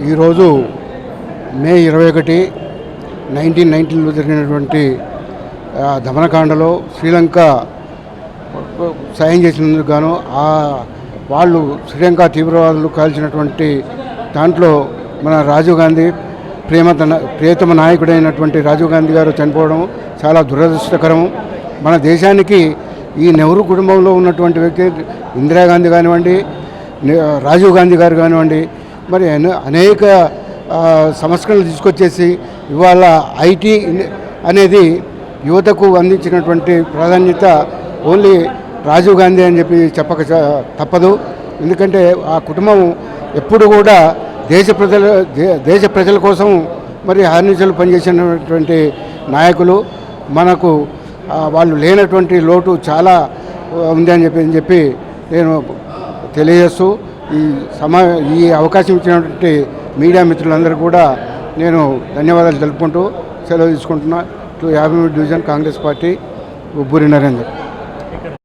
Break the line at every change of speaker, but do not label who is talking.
ఈరోజు మే ఇరవై ఒకటి నైన్టీన్ నైన్టీన్లో జరిగినటువంటి దమనకాండలో శ్రీలంక సాయం చేసినందుకు గాను ఆ వాళ్ళు శ్రీలంక తీవ్రవాదులు కాల్చినటువంటి దాంట్లో మన రాజీవ్ గాంధీ ప్రేమత ప్రియతమ నాయకుడైనటువంటి రాజీవ్ గాంధీ గారు చనిపోవడం చాలా దురదృష్టకరం మన దేశానికి ఈ నెహ్రూ కుటుంబంలో ఉన్నటువంటి వ్యక్తి ఇందిరాగాంధీ కానివ్వండి రాజీవ్ గాంధీ గారు కానివ్వండి మరి అనే- అనేక సంస్కరణలు తీసుకొచ్చేసి ఇవాళ ఐటీ అనేది యువతకు అందించినటువంటి ప్రాధాన్యత ఓన్లీ రాజీవ్ గాంధీ అని చెప్పి చెప్పక చ- తప్పదు. ఎందుకంటే ఆ కుటుంబం ఎప్పుడు కూడా దేశ ప్రజల దేశ ప్రజల కోసం మరి హార్నిచలు పనిచేసినటువంటి నాయకులు. మనకు వాళ్ళు లేనటువంటి లోటు చాలా ఉంది అని చెప్పి అని చెప్పి నేను తెలియజేస్తూ ఈ సమా ఈ అవకాశం ఇచ్చినటువంటి మీడియా మిత్రులందరూ కూడా నేను ధన్యవాదాలు తెలుపుకుంటూ సెలవు తీసుకుంటున్నా. టూ యాభై డివిజన్ కాంగ్రెస్ పార్టీ ఉబ్బూరి నరేందర్.